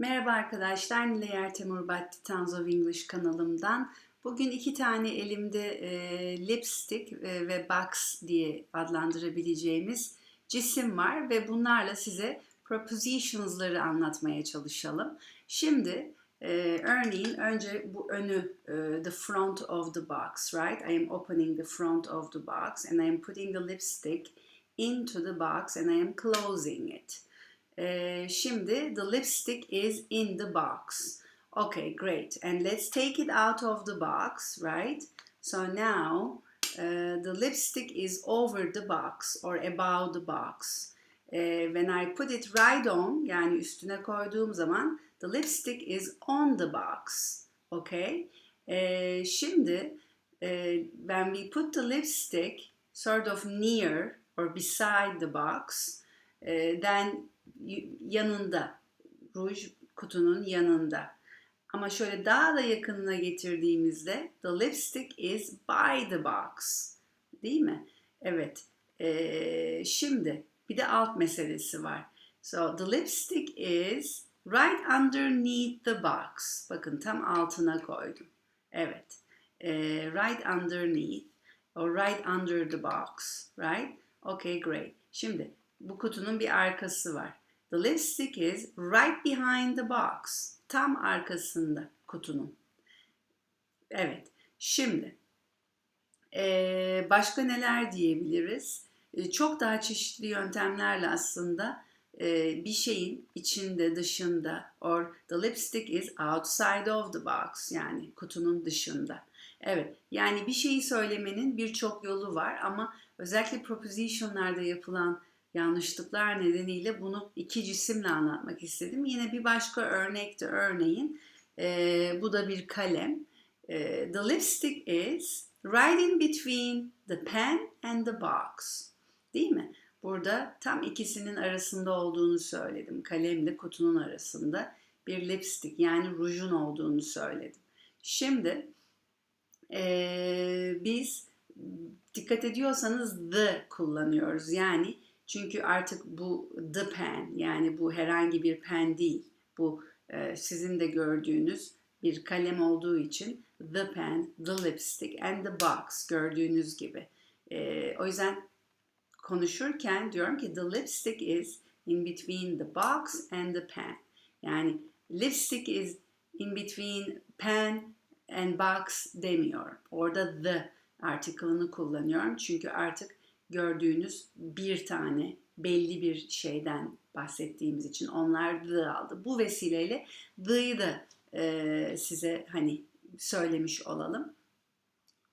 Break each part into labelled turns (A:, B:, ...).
A: Merhaba arkadaşlar, Nilay Ertemur Batti Tons of English kanalımdan. Bugün iki tane elimde e, lipstick e, ve box diye adlandırabileceğimiz cisim var ve bunlarla size propositions'ları anlatmaya çalışalım. Şimdi e, örneğin önce bu önü, e, the front of the box, right? I am opening the front of the box and I am putting the lipstick into the box and I am closing it. Ee, şimdi the lipstick is in the box. Okay, great. And let's take it out of the box, right? So now uh, the lipstick is over the box or above the box. Uh, when I put it right on, yani üstüne koyduğum zaman the lipstick is on the box. Okay? Ee, şimdi uh, when we put the lipstick sort of near or beside the box, uh, then yanında, ruj kutunun yanında. Ama şöyle daha da yakınına getirdiğimizde the lipstick is by the box. Değil mi? Evet. Ee, şimdi bir de alt meselesi var. So the lipstick is right underneath the box. Bakın tam altına koydum. Evet. Ee, right underneath or right under the box. Right? Okay, great. Şimdi bu kutunun bir arkası var. The lipstick is right behind the box. Tam arkasında kutunun. Evet. Şimdi eee, başka neler diyebiliriz? Eee, çok daha çeşitli yöntemlerle aslında eee, bir şeyin içinde, dışında or the lipstick is outside of the box yani kutunun dışında. Evet. Yani bir şeyi söylemenin birçok yolu var ama özellikle proposition'larda yapılan yanlışlıklar nedeniyle bunu iki cisimle anlatmak istedim. Yine bir başka örnek de örneğin e, bu da bir kalem. E, the lipstick is right in between the pen and the box. Değil mi? Burada tam ikisinin arasında olduğunu söyledim. Kalemle kutunun arasında bir lipstick yani rujun olduğunu söyledim. Şimdi e, biz dikkat ediyorsanız the kullanıyoruz. Yani çünkü artık bu the pen yani bu herhangi bir pen değil. Bu e, sizin de gördüğünüz bir kalem olduğu için the pen, the lipstick and the box gördüğünüz gibi. E, o yüzden konuşurken diyorum ki the lipstick is in between the box and the pen. Yani lipstick is in between pen and box demiyorum. Orada the article'ını kullanıyorum. Çünkü artık gördüğünüz bir tane belli bir şeyden bahsettiğimiz için onlar the aldı. Bu vesileyle the'yı da e, size hani söylemiş olalım.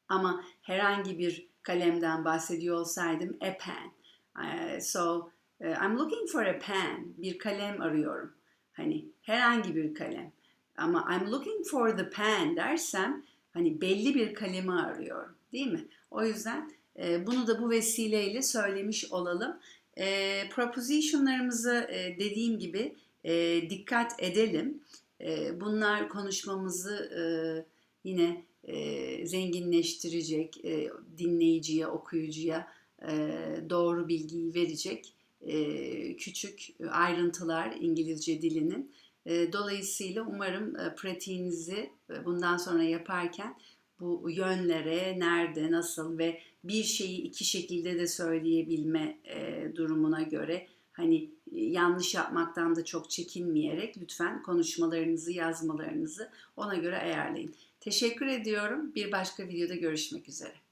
A: Ama herhangi bir kalemden bahsediyor olsaydım a pen. Uh, so uh, I'm looking for a pen. Bir kalem arıyorum. Hani herhangi bir kalem. Ama I'm looking for the pen dersem hani belli bir kalemi arıyorum. Değil mi? O yüzden bunu da bu vesileyle söylemiş olalım. E, propositionlarımızı e, dediğim gibi e, dikkat edelim. E, bunlar konuşmamızı e, yine zenginleştirecek, dinleyiciye, okuyucuya doğru bilgiyi verecek küçük ayrıntılar İngilizce dilinin. Dolayısıyla umarım e, pratiğinizi bundan sonra yaparken bu yönlere nerede, nasıl ve bir şeyi iki şekilde de söyleyebilme e, durumuna göre hani yanlış yapmaktan da çok çekinmeyerek lütfen konuşmalarınızı, yazmalarınızı ona göre ayarlayın. Teşekkür ediyorum. Bir başka videoda görüşmek üzere.